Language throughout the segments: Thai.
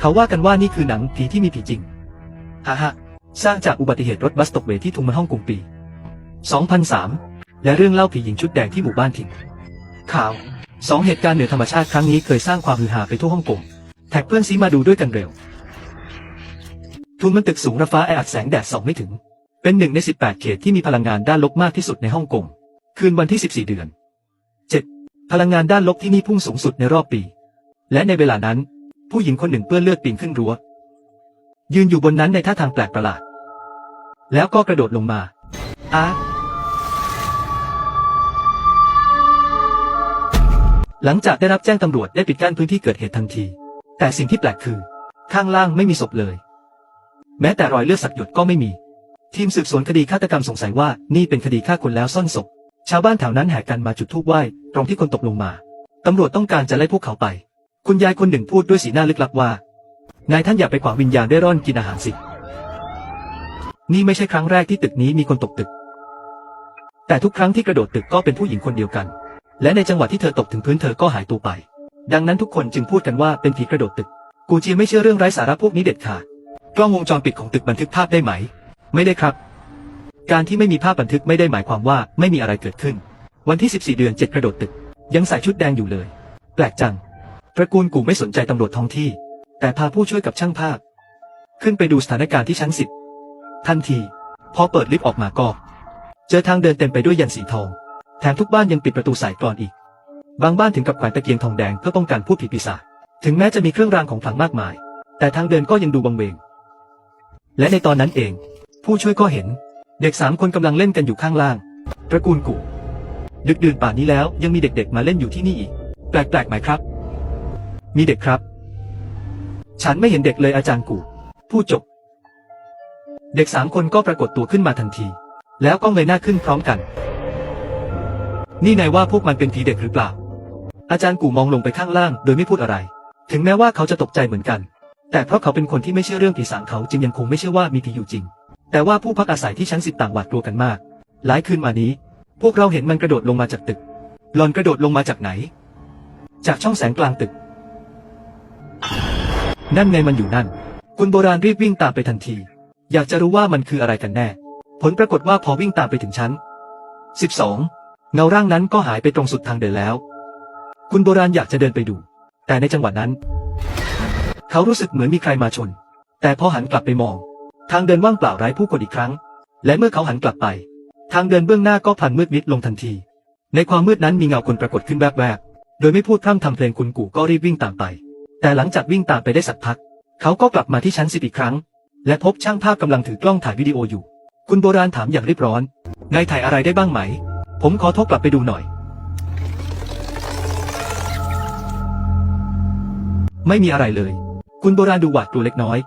เขาว่ากันว่านี่คือหนังผีที่มีผีจริงฮ่าฮ่าสร้างจากอุบัติเหตุรถบัสตกเวที่ทุ่งมันฮ่องกงปี 2003 และเรื่องเล่าผีหญิงชุดแดงที่หมู่บ้านถิ่นข่าวสองเหตุการณ์เหนือธรรมชาติครั้งนี้เคยสร้างความฮือฮาไปทั่วฮ่องกง แท็กเพื่อนซีมาดูด้วยกันเร็ว ทุนมันตึกสูงระฟ้าแออัดแสงแดดส่องไม่ถึง เป็นหนึ่งใน 18 เขตที่มีพลังงานด้านลบมากที่สุดในฮ่องกง คืนวันที่ 14 เดือน 7. พลังงานด้านลบที่นี่พุ่งสูงสุดในรอบปี และในเวลานั้น ผู้หญิงคนหนึ่งเปื้อนเลือดปีนขึ้นรั้ว ยืนอยู่บนนั้นในท่าทางแปลกประหลาด แล้วก็กระโดดลงมาอาหลังจากได้รับแจ้งตำรวจได้ปิดกั้นพื้นที่เกิดเหตุทันที แต่สิ่งที่แปลกคือ ข้างล่างไม่มีศพเลย แม้แต่รอยเลือดสักหยดก็ไม่มี ทีมสืบสวนคดีฆาตกรรมสงสัยว่านี่เป็นคดีฆ่าคนแล้วซ่อนศพ ชาวบ้านแถวนั้นแห่กันมาจุดธูปไหว้ตรงที่คนตกลงมา ตำรวจต้องการจะไล่พวกเขาไป คุณยายคนหนึ่งพูดด้วยสีหน้าลึกลับว่า นายท่านอย่าไปขวางวิญญาณได้ร่อนกินอาหารสิ นี่ไม่ใช่ครั้งแรกที่ตึกนี้มีคนตกตึก แต่ทุกครั้งที่กระโดดตึกก็เป็นผู้หญิงคนเดียวกัน และในจังหวะที่เธอตกถึงพื้นเธอก็หายตัวไป ดังนั้นทุกคนจึงพูดกันว่าเป็นผีกระโดดตึก กูเจียไม่เชื่อเรื่องไร้สาระพวกนี้เด็ดขาด กล้องวงจรปิดของตึกบันทึกภาพได้ไหม ไม่ได้ครับ การที่ไม่มีภาพบันทึกไม่ได้หมายความว่าไม่มีอะไรเกิดขึ้น วันที่ 14 เดือน 7 กระโดดตึก ยังใส่ชุดแดงอยู่เลย แปลกจัง ตระกูลกูไม่สนใจตำรวจท้องที่ แต่พาผู้ช่วยกับช่างภาพ ขึ้นไปดูสถานการณ์ที่ชั้นสิบทันที พอเปิดลิฟต์ออกมาก็ เจอทางเดินเต็มไปด้วยยันสีทอง แถมทุกบ้านยังปิดประตูสายกรอนอีก บางบ้านถึงกับแขวนตะเกียงทองแดงเพื่อป้องกันผู้ผีปีศาจถึงแม้จะมีเครื่องรางของขลังมากมาย แต่ทางเดินก็ยังดูบังเวง และในตอนนั้นเอง ผู้ช่วยก็เห็น เด็กสามคนกำลังเล่นกันอยู่ข้างล่าง ตระกูลกูดึกดื่นป่านนี้แล้วยังมีเด็กๆมาเล่นอยู่ที่นี่อีก แปลกๆไหมครับ มีเด็กครับ ฉันไม่เห็นเด็กเลยอาจารย์กูผู้จบ เด็กสามคนก็ปรากฏตัวขึ้นมาทันที แล้วก็เงยหน้าขึ้นพร้อมกัน นี่นายว่าพวกมันเป็นผีเด็กหรือเปล่า อาจารย์กูมองลงไปข้างล่าง โดยไม่พูดอะไร ถึงแม้ว่าเขาจะตกใจเหมือนกัน แต่เพราะเขาเป็นคนที่ไม่เชื่อเรื่องผีสางเขาจึงยังคงไม่เชื่อว่ามีผีอยู่จริง แต่ว่าผู้พักอาศัยที่ชั้นสิบต่างหวาดกลัวกันมาก หลายคืนมานี้ พวกเราเห็นมันกระโดดลงมาจากตึกหลอนกระโดดลงมาจากไหน จากช่องแสงกลางตึก นั่นไงมันอยู่นั่น คุณโบราณรีบวิ่งตามไปทันที อยากจะรู้ว่ามันคืออะไรกันแน่ ผลปรากฏว่าพอวิ่งตามไปถึงชั้น 12 เงาร่างนั้นก็หายไปตรงสุดทางเดินแล้ว คุณโบราณอยากจะเดินไปดู แต่ในจังหวะนั้น เขารู้สึกเหมือนมีใครมาชน แต่พอหันกลับไปมอง ทางเดินว่างเปล่าไร้ผู้คนอีกครั้ง และเมื่อเขาหันกลับไป ทางเดินเบื้องหน้าก็พลันมืดมิดลงทันที ในความมืดนั้นมีเงาคนปรากฏขึ้นแวบๆ โดยไม่พูดพร่ำทำเพลงคุณกู่ก็รีบวิ่งตามไป แต่หลังจากวิ่งตามไปได้สักพัก เขาก็กลับมาที่ชั้นสิบอีกครั้ง และพบช่างภาพกำลังถือกล้องถ่ายวิดีโออยู่ คุณโบราณถามอย่างรีบร้อน นายถ่ายอะไรได้บ้างไหม ผมขอโทรกลับไปดูหน่อย ไม่มีอะไรเลย คุณโบราณดูหวาดกลัวเล็กน้อย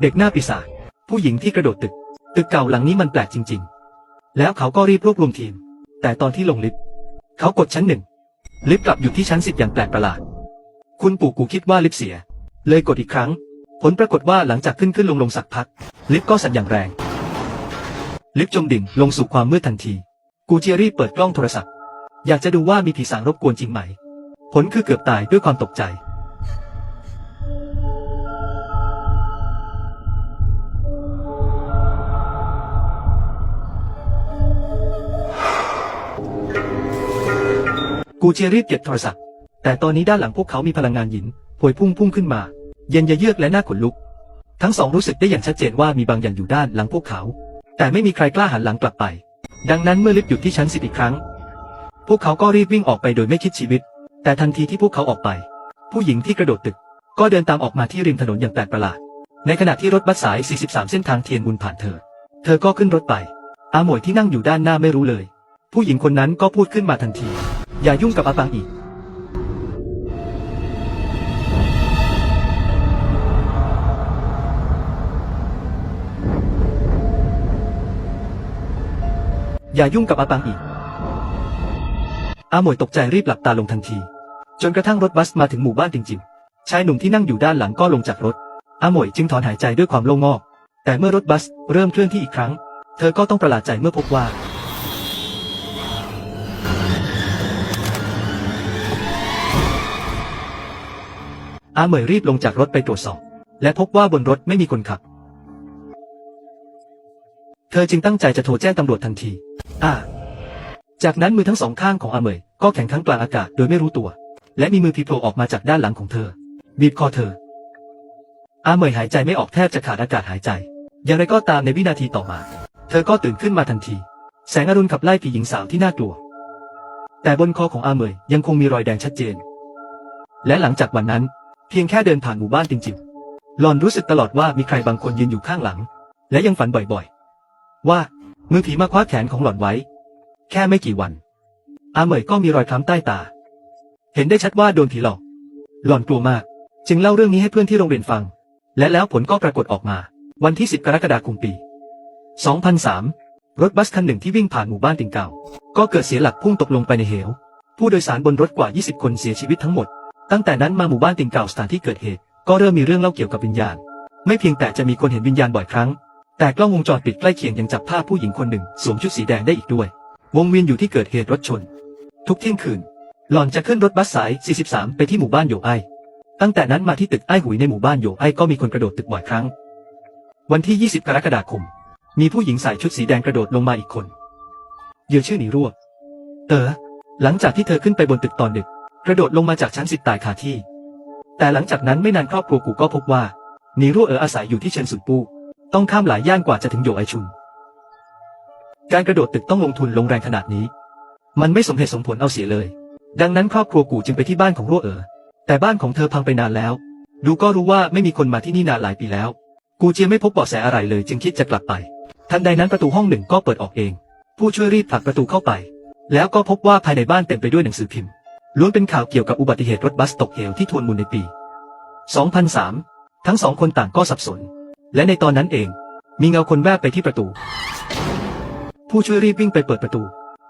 เด็กหน้าปีศาจ ผู้หญิงที่กระโดดตึก ตึกเก่าหลังนี้มันแปลกจริง ๆ แล้วเขาก็รีบรวบรวมทีม แต่ตอนที่ลงลิฟต์ เขากดชั้นหนึ่ง ลิฟต์กลับอยู่ที่ชั้นสิบอย่างแปลกประหลาด คุณปู่กูคิดว่าลิฟเสีย เลยกดอีกครั้ง ผลปรากฏว่าหลังจากขึ้นขึ้นลงลงสักพัก ลิฟก็สั่นอย่างแรง ลิฟจมดิ่งลงสู่ความมืดทันที กูเจียรีบเปิดกล้องโทรศัพท์ อยากจะดูว่ามีผีสางรบกวนจริงไหม ผลคือเกือบตายด้วยความตกใจกูเจียรีบเก็บโทรศัพท์ แต่ตอนนี้ด้านหลังพวกเขามีพลังงานหยินพวยพุ่งพุ่งขึ้นมา เย็นยะเยือกและหน้าขนลุก ทั้งสองรู้สึกได้อย่างชัดเจนว่ามีบางอย่างอยู่ด้านหลังพวกเขา แต่ไม่มีใครกล้าหันหลังกลับไป ดังนั้นเมื่อลิฟต์หยุดที่ชั้นสิบอีกครั้ง พวกเขาก็รีบวิ่งออกไปโดยไม่คิดชีวิต แต่ทันทีที่พวกเขาออกไป ผู้หญิงที่กระโดดตึก ก็เดินตามออกมาที่ริมถนนอย่างแปลกประหลาด ในขณะที่รถบัสสาย 43 เส้นทางเทียนบุญผ่านเธอ เธอก็ขึ้นรถไป อาหมวยที่นั่งอยู่ด้านหน้าไม่รู้เลย ผู้หญิงคนนั้นก็พูดขึ้นมาทันที อย่ายุ่งกับอาปังอีก อย่ายุ่งกับอาปังอีก อาหมวยตกใจรีบหลับตาลงทันที จนกระทั่งรถบัสมาถึงหมู่บ้านจริงๆ ชายหนุ่มที่นั่งอยู่ด้านหลังก็ลงจากรถ อาหมวยจึงถอนหายใจด้วยความโล่งอก แต่เมื่อรถบัสเริ่มเคลื่อนที่อีกครั้ง เธอก็ต้องประหลาดใจเมื่อพบว่า อาเหมยรีบลงจากรถไปตรวจสอบ และพบว่าบนรถไม่มีคนขับ เธอจึงตั้งใจจะโทรแจ้งตำรวจทันที อ่า จากนั้นมือทั้งสองข้างของอาเหมย ก็แข็งทั้งกลางอากาศโดยไม่รู้ตัว และมีมือผีโผล่ออกมาจากด้านหลังของเธอ บีบคอเธอ อาเหมยหายใจไม่ออกแทบจะขาดอากาศหายใจ อย่างไรก็ตามในวินาทีต่อมา เธอก็ตื่นขึ้นมาทันที แสงอรุณขับไล่ผีหญิงสาวที่น่ากลัว แต่บนคอของอาเหมยยังคงมีรอยแดงชัดเจน และหลังจากวันนั้น เพียงแค่เดินผ่านหมู่บ้านจริงๆหลอนรู้สึกตลอดว่ามีใครบางคนยืนอยู่ข้างหลัง และยังฝันบ่อยๆ ว่า มือผีมาคว้าแขนของหล่อนไว้ แค่ไม่กี่วัน อาเหมยก็มีรอยคล้ำใต้ตา เห็นได้ชัดว่าโดนผีหลอก หล่อนกลัวมาก จึงเล่าเรื่องนี้ให้เพื่อนที่โรงเรียนฟัง และแล้วผลก็ปรากฏออกมา วันที่ 10 กรกฎาคมปี 2003 รถบัสคันหนึ่งที่วิ่งผ่านหมู่บ้านติงเก่า ก็เกิดเสียหลักพุ่งตกลงไปในเหว ผู้โดยสารบนรถกว่า 20 คนเสียชีวิตทั้งหมด ตั้งแต่นั้นมาหมู่บ้านติงเก่าสถานที่เกิดเหตุ ก็เริ่มมีเรื่องเล่าเกี่ยวกับวิญญาณ ไม่เพียงแต่จะมีคนเห็นวิญญาณบ่อยครั้ง แต่กล้องวงจรปิดใกล้เคียงยังจับภาพผู้หญิงคนหนึ่งสวมชุดสีแดงได้อีกด้วย วงเวียนอยู่ที่เกิดเหตุรถชน ทุกเที่ยงคืน หล่อนจะขึ้นรถบัสสาย 43 ไปที่หมู่บ้านโยไอ ตั้งแต่นั้นมาที่ตึกไอหุยในหมู่บ้านโยไอก็มีคนกระโดดตึกบ่อยครั้ง วันที่ 20 กรกฎาคม มีผู้หญิงใส่ชุดสีแดงกระโดดลงมาอีกคนเหยื่อชื่อหนีรั่วเต๋อหลังจากที่เธอขึ้นไปบนตึกตอนดึก กระโดดลงมาจากชั้นสิบตายคาที่ แต่หลังจากนั้นไม่นานครอบครัวกูก็พบว่าหนีรั่วเอ๋ออาศัยอยู่ที่เชิญสุนปู ต้องข้ามหลายย่านกว่าจะถึงโยไอชุน การกระโดดตึกต้องลงทุนลงแรงขนาดนี้ มันไม่สมเหตุสมผลเอาเสียเลย ดังนั้นครอบครัวกูจึงไปที่บ้านของรั่วเอ๋อแต่บ้านของเธอพังไปนานแล้ว ดูก็รู้ว่าไม่มีคนมาที่นี่นานหลายปีแล้ว กูเจียไม่พบเบาะแสอะไรเลย จึงคิดจะกลับไป ทันใดนั้นประตูห้องหนึ่งก็เปิดออกเอง ผู้ช่วยรีบผลักประตูเข้าไป แล้วก็พบว่าภายในบ้านเต็มไปด้วยหนังสือพิมพ์ล้วนเป็นข่าวเกี่ยวกับอุบัติเหตุรถบัสตกเหวที่ทวนมูลในปี 2003 ทั้งสองคนต่างก็สับสน และในตอนนั้นเอง มีเงาคนแวบไปที่ประตู ผู้ช่วยรีบวิ่งไปเปิดประตู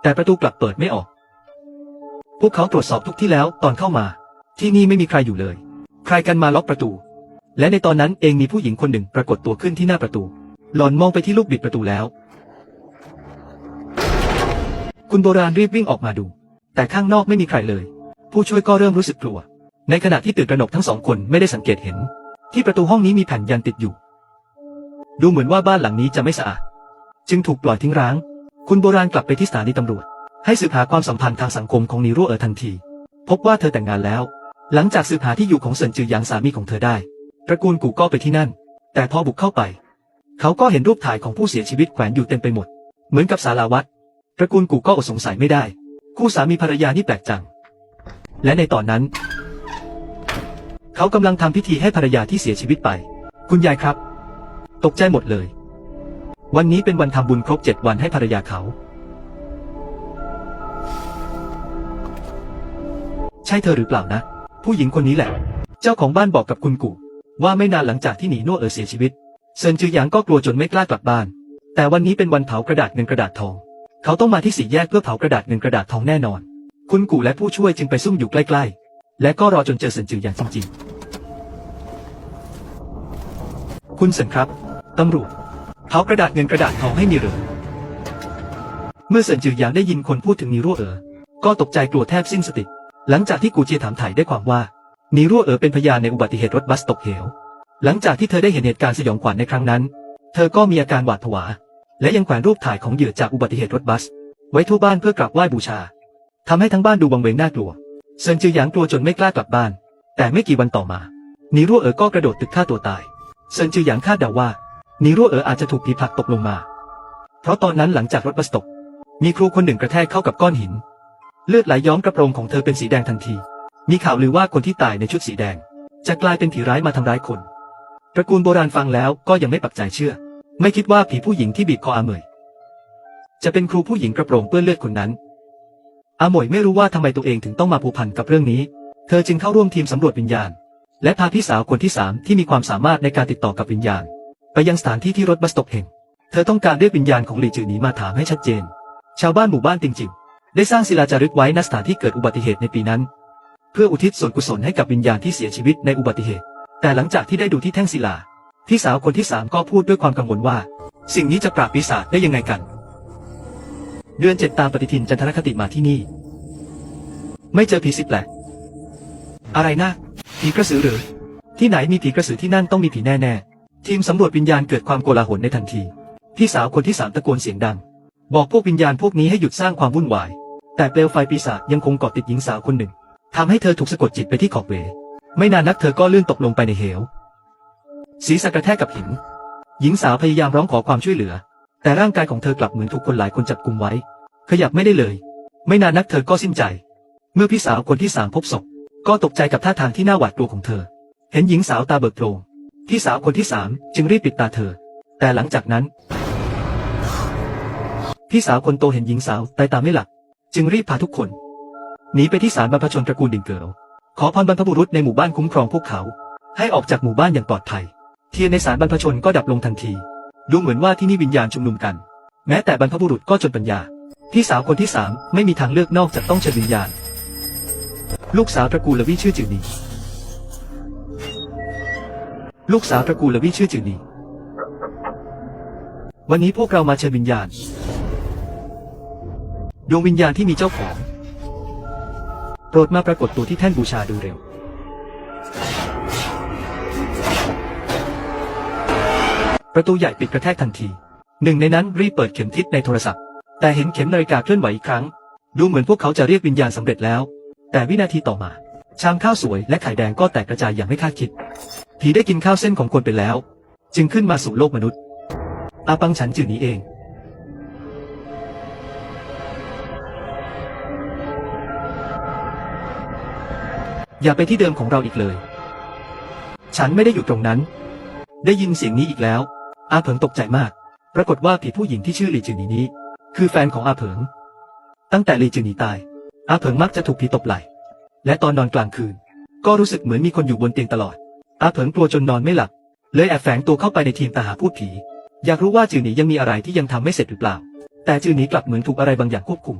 แต่ประตูกลับเปิดไม่ออก พวกเขาตรวจสอบทุกที่แล้วตอนเข้ามา ที่นี่ไม่มีใครอยู่เลย ใครกันมาล็อกประตู และในตอนนั้นเองมีผู้หญิงคนหนึ่งปรากฏตัวขึ้นที่หน้าประตู หลอนมองไปที่ลูกบิดประตูแล้ว คุณโบราณรีบวิ่งออกมาดู แต่ข้างนอกไม่มีใครเลย ผู้ช่วยก็เริ่มรู้สึกกลัว ในขณะที่ตื่นตระหนกทั้งสองคนไม่ได้สังเกตเห็น ที่ประตูห้องนี้มีแผ่นยันติดอยู่ ดูเหมือนว่าบ้านหลังนี้จะไม่สะอาด จึงถูกปล่อยทิ้งร้าง คุณโบราณกลับไปที่สถานีตำรวจ ให้สืบหาความสัมพันธ์ทางสังคมของนีรั่วเอ๋อทันที พบว่าเธอแต่งงานแล้ว หลังจากสืบหาที่อยู่ของเซินจือหยางสามีของเธอได้ตระกูลกูก็ไปที่นั่น แต่พอบุกเข้าไป เขาก็เห็นรูปถ่ายของผู้เสียชีวิตแขวนอยู่เต็มไปหมด เหมือนกับสาราวัดตระกูลกูก็อดสงสัยไม่ได้ คู่สามีภรรยานี่แปลกจัง และในตอนนั้น เขากำลังทำพิธีให้ภรรยาที่เสียชีวิตไป คุณยายครับ ตกใจหมดเลย วันนี้เป็นวันทำบุญครบเจ็ดวันให้ภรรยาเขา ใช่เธอหรือเปล่านะ ผู้หญิงคนนี้แหละ เจ้าของบ้านบอกกับคุณกูว่าไม่นานหลังจากที่หนีโน่เอ๋อเสียชีวิตเซินจือหยางก็กลัวจนไม่กล้ากลับบ้าน แต่วันนี้เป็นวันเผากระดาษเงินกระดาษทอง เขาต้องมาที่สี่แยกเพื่อเผากระดาษเงินกระดาษทองแน่นอน คุณกูและผู้ช่วยจึงไปซุ่มอยู่ใกล้ๆ และก็รอจนเจอเซินจือหยางจริงๆ คุณเซินครับ ตำรวจเผากระดาษเงินกระดาษทองให้มีเหรือเมื่อเซินจือหยางได้ยินคนพูดถึงนีรั่วเอ๋อก็ตกใจกลัวแทบสิ้นสติ หลังจากที่กูเจียถามถ่ายได้ความว่านีรั่วเอ๋อเป็นพยานในอุบัติเหตุรถบัสตกเหว หลังจากที่เธอได้เห็นเหตุการณ์สยองขวัญในครั้งนั้น เธอก็มีอาการหวาดผวา และยังแขวนรูปถ่ายของเหยื่อจากอุบัติเหตุรถบัส ไว้ทั่วบ้านเพื่อกราบไหว้บูชาทำให้ทั้งบ้านดูบังเวงน่ากลัวเซินจือหยางกลัวจนไม่กล้ากลับบ้าน แต่ไม่กี่วันต่อมานีรั่วเอ๋อก็กระโดดตึกฆ่าตัวตายเซินจือหยางคาดเดาว่า นีรั่วเอออาจจะถูกผีผลักตกลงมา เพราะตอนนั้นหลังจากรถบัสตก มีครูคนหนึ่งกระแทกเข้ากับก้อนหิน เลือดไหลย้อมกระโปรงของเธอเป็นสีแดงทันที มีข่าวลือว่าคนที่ตายในชุดสีแดง จะกลายเป็นผีร้ายมาทำร้ายคน ตระกูลโบราณฟังแล้วก็ยังไม่ปักใจเชื่อ ไม่คิดว่าผีผู้หญิงที่บีบคออาเมยจะเป็นครูผู้หญิงกระโปรงเปื้อนเลือดคนนั้น อาหมวยไม่รู้ว่าทำไมตัวเองถึงต้องมาผูกพันกับเรื่องนี้ เธอจึงเข้าร่วมทีมสำรวจวิญญาณ และพาพี่สาวคนที่สามที่มีความสามารถในการติดต่อกับวิญญาณ ไปยังสถานที่ที่รถบัสตกแห่ง เธอต้องการเรียกวิญญาณของหลีจือหนีมาถามให้ชัดเจน ชาวบ้านหมู่บ้านติงจิวได้สร้างศิลาจารึกไว้ณสถานที่เกิดอุบัติเหตุในปีนั้น เพื่ออุทิศส่วนกุศลให้กับวิญญาณที่เสียชีวิตในอุบัติเหตุ แต่หลังจากที่ได้ดูที่แท่งศิลาพี่สาวคนที่สามก็พูดด้วยความกังวลว่า สิ่งนี้จะปราบปีศาจได้ยังไงกัน เดือนเจ็ดตามปฏิทินจันทรคติมาที่นี่ ไม่เจอผีสิแปลกอะไรนะผีกระสือหรือ ที่ไหนมีผีกระสือที่นั่นต้องมีผีแน่ๆ ทีมสำรวจวิญญาณเกิดความโกลาหลในทันที พี่สาวคนที่สามตะโกนเสียงดัง บอกพวกวิญญาณพวกนี้ให้หยุดสร้างความวุ่นวาย แต่เปลวไฟปีศาจยังคงเกาะติดหญิงสาวคนหนึ่งทำให้เธอถูกสะกดจิตไปที่ขอบเว ไม่นานนักเธอก็ลื่นตกลงไปในเหว ศีรษะกระแทกกับหิน หญิงสาวพยายามร้องขอความช่วยเหลือ แต่ร่างกายของเธอกลับเหมือนถูกคนหลายคนจับกุมไว้ ขยับไม่ได้เลย ไม่นานนักเธอก็สิ้นใจ เมื่อพี่สาวคนที่สามพบศพ ก็ตกใจกับท่าทางที่น่าหวาดกลัวของเธอ เห็นหญิงสาวตาเบิกโพลง พี่สาวคนที่สามจึงรีบปิดตาเธอ แต่หลังจากนั้น พี่สาวคนโตเห็นหญิงสาวตายตาไม่หลับจึงรีบพาทุกคนหนีไปที่ศาลบรรพชนตระกูลดิ่งเกิลขอพรบรรพบุรุษในหมู่บ้านคุ้มครองพวกเขา ให้ออกจากหมู่บ้านอย่างปลอดภัย เทียนในศาลบรรพชนก็ดับลงทันที ดูเหมือนว่าที่นี่วิญญาณชุมนุมกัน แม้แต่บรรพบุรุษก็จนปัญญา พี่สาวคนที่สามไม่มีทางเลือกนอกจากต้องเชิญวิญญาณ ลูกสาวตระกูลละวี่ชื่อจือนี ลูกสาวตระกูลละวี่ชื่อจือนีวันนี้พวกเรามาเชิญวิญญาณ ดวงวิญญาณที่มีเจ้าของ โปรดมาปรากฏตัวที่แท่นบูชาดยเร็ว ประตูใหญ่ปิดกระแทกทันที หนึ่งในนั้นรีบเปิดเข็มทิศในโทรศัพท์ แต่เห็นเข็มนาฬิกาเคลื่อนไหวอีกครั้ง ดูเหมือนพวกเขาจะเรียกวิญญาณสำเร็จแล้ว แต่วินาทีต่อมา ชามข้าวสวยและไข่แดงก็แตกกระจายอย่างไม่คาดคิด ผีได้กินข้าวเส้นของคนไปแล้ว จึงขึ้นมาสู่โลกมนุษย์ อาปังฉันจื่อนี้เอง อย่าไปที่เดิมของเราอีกเลย ฉันไม่ได้อยู่ตรงนั้น ได้ยินเสียงนี้อีกแล้ว อาเผิงตกใจมาก ปรากฏว่าผีผู้หญิงที่ชื่อหลีจือนีนี้ คือแฟนของอาเผิง ตั้งแต่หลีจือนีตาย อาเผิงมักจะถูกผีตบไหล่และตอนนอนกลางคืน ก็รู้สึกเหมือนมีคนอยู่บนเตียงตลอด อาเผิงกลัวจนนอนไม่หลับ เลยแอบแฝงตัวเข้าไปในทีมตาหาพูดผี อยากรู้ว่าจือหนียังมีอะไรที่ยังทำไม่เสร็จหรือเปล่า แต่จือหนีกลับเหมือนถูกอะไรบางอย่างควบคุม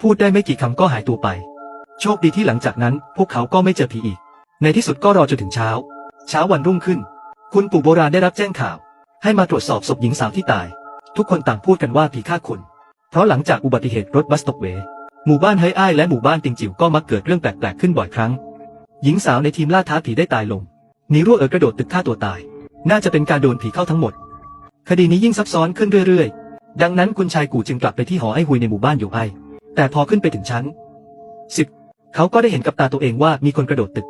พูดได้ไม่กี่คำก็หายตัวไป โชคดีที่หลังจากนั้น พวกเขาก็ไม่เจอผีอีก ในที่สุดก็รอจนถึงเช้า เช้าวันรุ่งขึ้น คุณปู่โบราณได้รับแจ้งข่าว ให้มาตรวจสอบศพหญิงสาวที่ตาย ทุกคนต่างพูดกันว่าผีฆ่าคนเพราะหลังจากอุบัติเหตุรถบัสตกเวหมู่บ้านเฮยอ้ายและหมู่บ้านติงจิ๋วก็มักเกิดเรื่องแปลกๆขึ้นบ่อยครั้ง หญิงสาวในทีมล่าท้าผีได้ตายลง นีรั่วเอ๋อกระโดดตึกฆ่าตัวตาย น่าจะเป็นการโดนผีเข้าทั้งหมด คดีนี้ยิ่งซับซ้อนขึ้นเรื่อยๆ ดังนั้นคุณชายกูจึงกลับไปที่หอไอ้หุยในหมู่บ้านอยู่ไอแต่พอขึ้นไปถึงชั้นสิบเขาก็ได้เห็นกับตาตัวเองว่ามีคนกระโดดตึก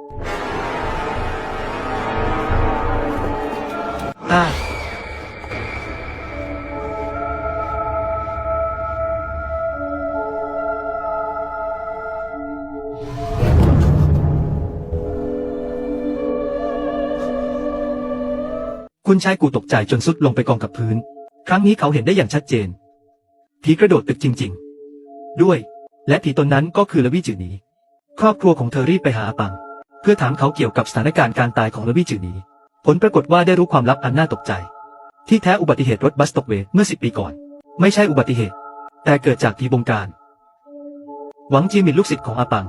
อ้า คุณชายกูตกใจจนสุดลงไปกองกับพื้น ครั้งนี้เขาเห็นได้อย่างชัดเจน ผีกระโดดตึกจริง ๆ ด้วย และผีตนนั้นก็คือละวิจือหนีครอบครัวของเธอรีบไปหาอาปัง เพื่อถามเขาเกี่ยวกับสถานการณ์การตายของละวิจือหนีผลปรากฏว่าได้รู้ความลับอันน่าตกใจ ที่แท้อุบัติเหตุรถบัสตกเวเมื่อสิบปีก่อน ไม่ใช่อุบัติเหตุ แต่เกิดจากผีบงการ หวังจีมินลูกศิษย์ของอาปัง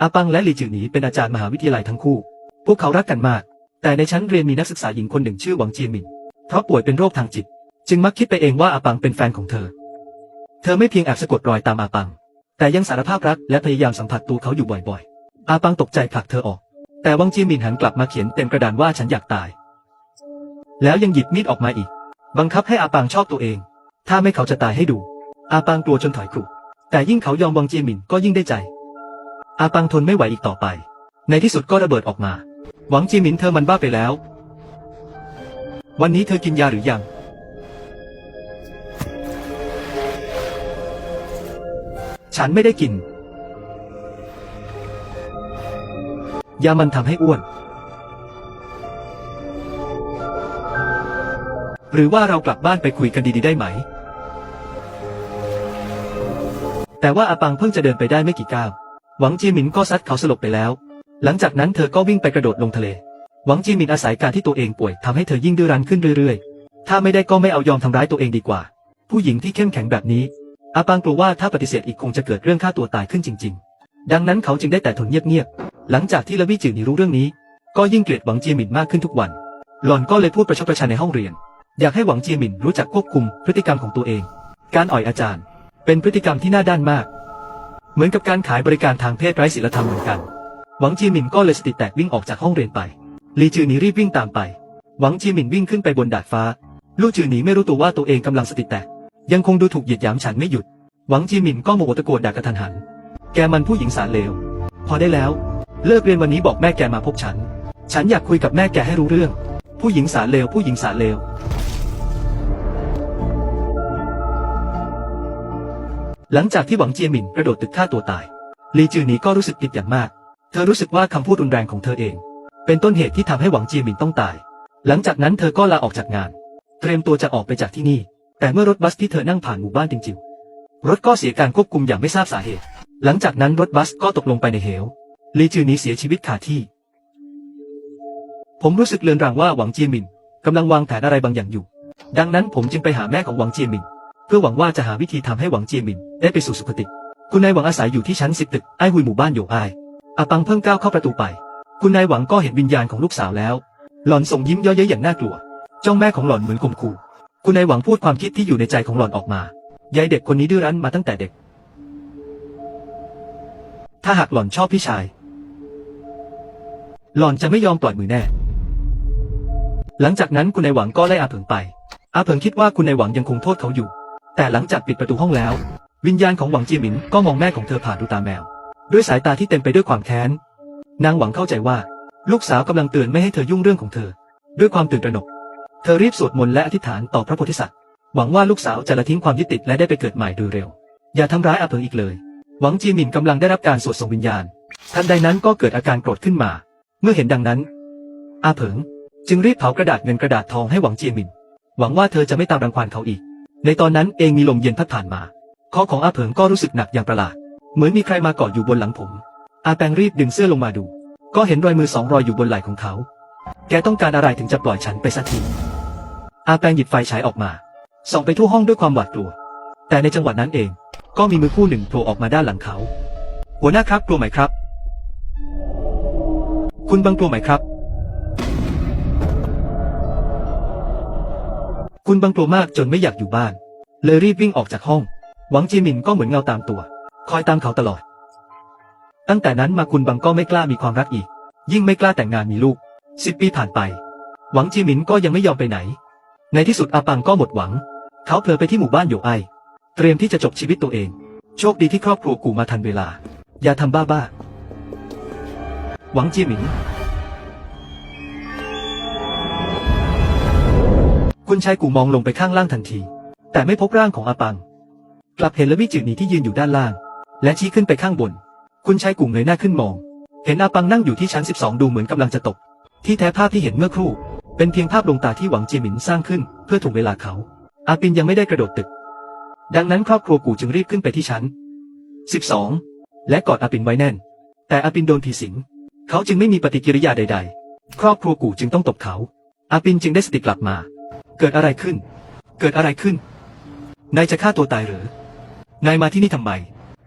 อาปังและลีจือหนีเป็นอาจารย์มหาวิทยาลัยทั้งคู่ พวกเขารักกันมาก แต่ในชั้นเรียนมีนักศึกษาหญิงคนหนึ่งชื่อหวังจีหมิน เพราะป่วยเป็นโรคทางจิต จึงมักคิดไปเองว่าอาปังเป็นแฟนของเธอ เธอไม่เพียงแอบสะกดรอยตามอาปัง แต่ยังสารภาพรักและพยายามสัมผัสตัวเขาอยู่บ่อยๆ อาปังตกใจผลักเธอออก แต่วังจีหมินหันกลับมาเขียนเต็มกระดานว่าฉันอยากตาย แล้วยังหยิบมีดออกมาอีก บังคับให้อาปังชอบตัวเอง ถ้าไม่เขาจะตายให้ดู อาปังกลัวจนถอยกรุแต่ยิ่งเขายอมวังเจียหมินก็ยิ่งได้ใจ อาปังทนไม่ไหวอีกต่อไป ในที่สุดก็ระเบิดออกมา หวังจีหมินเธอมันบ้าไปแล้ว วันนี้เธอกินยาหรือยัง ฉันไม่ได้กิน ยามันทำให้อ้วน หรือว่าเรากลับบ้านไปคุยกันดีๆได้ไหม แต่ว่าอาปังเพิ่งจะเดินไปได้ไม่กี่ก้าว หวังจีหมินก็ซัดเขาสลบไปแล้ว หลังจากนั้นเธอก็วิ่งไปกระโดดลงทะเล หวังจีหมินอาศัยการที่ตัวเองป่วยทำให้เธอยิ่งดื้อรั้นขึ้นเรื่อยๆ ถ้าไม่ได้ก็ไม่เอายอมทำร้ายตัวเองดีกว่า ผู้หญิงที่เข้มแข็งแบบนี้ อาปังกลัวว่าถ้าปฏิเสธอีกคงจะเกิดเรื่องฆ่าตัวตายขึ้นจริง ๆ ดังนั้นเขาจึงได้แต่ทนเงียบๆ หลังจากที่ลวิจือนีรู้เรื่องนี้ ก็ยิ่งเกลียดหวังจีหมินมากขึ้นทุกวัน หล่อนก็เลยพูดประชดประชันในห้องเรียน อยากให้หวังจีหมินรู้จักควบคุมพฤติกรรมของตัวเอง การอ่อยอาจารย์ เป็นพฤติกรรมที่น่าด้านมาก เหมือนกับการขายบริการทางเพศไร้ศีลธรรมเหมือนกัน หวังจีหมินก็เลยสติแตกวิ่งออกจากห้องเรียนไป ลีจือหนีรีบวิ่งตามไป หวังจีหมินวิ่งขึ้นไปบนดาดฟ้า ลู่จือหนีไม่รู้ตัวว่าตัวเองกำลังสติแตก ยังคงดูถูกเหยียดหยามฉันไม่หยุด หวังจีหมินก็โมโหตะโกนด่ากระทันหัน แกมันผู้หญิงสารเลว พอได้แล้ว เลิกเรียนวันนี้บอกแม่แกมาพบฉัน ฉันอยากคุยกับแม่แกให้รู้เรื่อง ผู้หญิงสารเลว ผู้หญิงสารเลว หลังจากที่หวังเจียหมินกระโดดตึกฆ่าตัวตาย ลีจือหนีก็รู้สึกผิดอย่างมาก เธอรู้สึกว่าคำพูดรุนแรงของเธอเอง เป็นต้นเหตุที่ทำให้หวังจีหมินต้องตาย หลังจากนั้นเธอก็ลาออกจากงาน เตรียมตัวจะออกไปจากที่นี่ แต่เมื่อรถบัสที่เธอนั่งผ่านหมู่บ้านจริงๆ รถก็เสียการควบคุมอย่างไม่ทราบสาเหตุ หลังจากนั้นรถบัสก็ตกลงไปในเหวลีจือนีเสียชีวิตคาที่ ผมรู้สึกเลือนรางว่าหวังจีหมินกำลังวางแผนอะไรบางอย่างอยู่ ดังนั้นผมจึงไปหาแม่ของหวังจีหมินเพื่อหวังว่าจะหาวิธีทำให้หวังจีหมินได้ไปสู่สุคติ คุณนายหวังอาศัยอยู่ที่ชั้นสิบตึกไอหุยหมู่บ้านโยอาย อาปังเพิ่งก้าวเข้าประตูไป คุณนายหวังก็เห็นวิญญาณของลูกสาวแล้ว หล่อนส่งยิ้มเย้ยๆอย่างน่ากลัว จ้องแม่ของหล่อนเหมือนข่มขู่ คุณนายหวังพูดความคิดที่อยู่ในใจของหล่อนออกมายายเด็กคนนี้ดื้อรั้นมาตั้งแต่เด็ก ถ้าหากหล่อนชอบพี่ชาย หล่อนจะไม่ยอมปล่อยมือแน่ หลังจากนั้นคุณนายหวังก็ไล่อาเผิงไป อาเผิงคิดว่าคุณนายหวังยังคงโทษเขาอยู่ แต่หลังจากปิดประตูห้องแล้ว วิญญาณของหวังจีหมินก็มองแม่ของเธอผ่านดูตาแมว ด้วยสายตาที่เต็มไปด้วยความแค้น นางหวังเข้าใจว่า ลูกสาวกำลังเตือนไม่ให้เธอยุ่งเรื่องของเธอ ด้วยความตื่นตระหนก เธอรีบสวดมนต์และอธิษฐานต่อพระโพธิสัตว์ หวังว่าลูกสาวจะละทิ้งความยึดติดและได้ไปเกิดใหม่โดยเร็ว อย่าทำร้ายอาเผิงอีกเลย หวังจีหมินกำลังได้รับการสวดส่งวิญญาณ ทันใดนั้นก็เกิดอาการโกรธขึ้นมา เมื่อเห็นดังนั้น อาเผิง จึงรีบเผากระดาษเงินกระดาษทองให้หวังจีหมิน หวังว่าเธอจะไม่ตามรังควานเขาอีก ในตอนนั้นเองมีลมเย็นพัดผ่านมาคอของอาเผิงก็รู้สึกหนักอย่างประหลาด เหมือนมีใครมาเกาะอยู่บนหลังผม อาแปงรีบดึงเสื้อลงมาดู ก็เห็นรอยมือสองรอยอยู่บนไหล่ของเขา แกต้องการอะไรถึงจะปล่อยฉันไปสักที อาแปงหยิบไฟฉายออกมา ส่องไปทั่วห้องด้วยความหวาดกลัว แต่ในจังหวะนั้นเอง ก็มีมือคู่หนึ่งโผล่ออกมาด้านหลังเขา หัวหน้าครับกลัวไหมครับ คุณบังกลัวไหมครับ คุณบังกลัวมากจนไม่อยากอยู่บ้าน เลยรีบวิ่งออกจากห้อง หวังจีหมินก็เหมือนเงาตามตัว คอยตามเขาตลอด ตั้งแต่นั้นมาคุณบังก็ไม่กล้ามีความรักอีก ยิ่งไม่กล้าแต่งงานมีลูกสิบปีผ่านไป หวังจีหมินก็ยังไม่ยอมไปไหน ในที่สุดอาปังก็หมดหวัง เขาเผลอไปที่หมู่บ้านโยไอ เตรียมที่จะจบชีวิตตัวเอง โชคดีที่ครอบครัวกูมาทันเวลา อย่าทำบ้าบ้าหวังจีหมิน คุณชายกูมองลงไปข้างล่างทันที แต่ไม่พบร่างของอาปัง กลับเห็นละวิจือหนีที่ยืนอยู่ด้านล่าง และชี้ขึ้นไปข้างบน คุณชายกูเงยหน้าขึ้นมอง เห็นอาปังนั่งอยู่ที่ชั้น 12 ดูเหมือนกำลังจะตก ที่แท้ภาพที่เห็นเมื่อครู่ เป็นเพียงภาพลวงตาที่หวังเจียหมินสร้างขึ้น เพื่อถ่วงเวลาเขา อาปินยังไม่ได้กระโดดตึก ดังนั้นครอบครัวกูจึงรีบขึ้นไปที่ชั้น 12 และกอดอาปินไว้แน่น แต่อาปินโดนผีสิง เขาจึงไม่มีปฏิกิริยาใด ๆ ครอบครัวกูจึงต้องตบเขา อาปินจึงได้สติกลับมา เกิดอะไรขึ้น เกิดอะไรขึ้น นายจะฆ่าตัวตายหรือ นายมาที่นี่ทำไม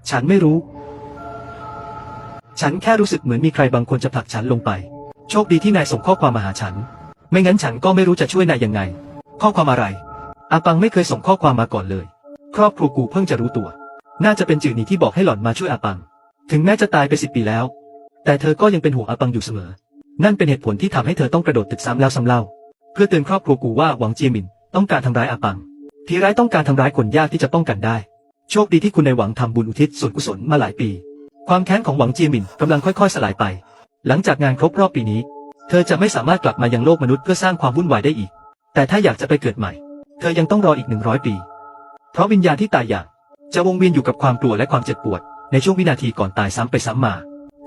ฉันไม่รู้ ฉันแค่รู้สึกเหมือนมีใครบางคนจะผลักฉันลงไป โชคดีที่นายส่งข้อความมาหาฉัน ไม่งั้นฉันก็ไม่รู้จะช่วยนายยังไง ข้อความอะไร อาปังไม่เคยส่งข้อความมาก่อนเลย ครอบครัวกูเพิ่งจะรู้ตัว น่าจะเป็นจือหนีที่บอกให้หล่อนมาช่วยอาปัง ถึงแม้จะตายไปสิบปีแล้ว แต่เธอก็ยังเป็นห่วงอาปังอยู่เสมอ นั่นเป็นเหตุผลที่ทำให้เธอต้องกระโดดตึกซ้ำแล้วซ้ำเล่า เพื่อเตือนครอบครัวกูว่าหวังเจียหมินต้องการทำร้ายอาปัง ทีร้ายต้องการทำร้ายคนยากที่จะป้องกันได้ โชคดีที่คุณในหวังทำบุญอุทิศส่วนกุศลมาหลายปี ความแค้นของหวังเจียหมินกำลังค่อยๆ สลายไป หลังจากงานครบรอบปีนี้ เธอจะไม่สามารถกลับมายังโลกมนุษย์เพื่อสร้างความวุ่นวายได้อีก แต่ถ้าอยากจะไปเกิดใหม่ เธอยังต้องรออีกหนึ่งร้อยปี เพราะวิญญาณที่ตายอย่างจะวงเวียนอยู่กับความกลัวและความเจ็บปวด ในช่วงวินาทีก่อนตายซ้ำไปซ้ำมา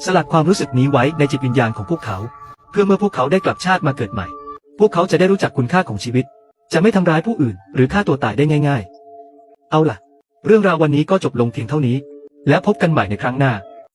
สลัดความรู้สึกนี้ไว้ในจิตวิญญาณของพวกเขา เพื่อเมื่อพวกเขาได้กลับชาติมาเกิดใหม่ พวกเขาจะได้รู้จักคุณค่าของชีวิต จะไม่ทำร้ายผู้อื่น หรือฆ่าตัวตายได้ง่าย ๆ เอาล่ะ เรื่องราววันนี้ก็จบลงเพียงเท่านี้ แล้วพบกันใหม่ในครั้งหน้า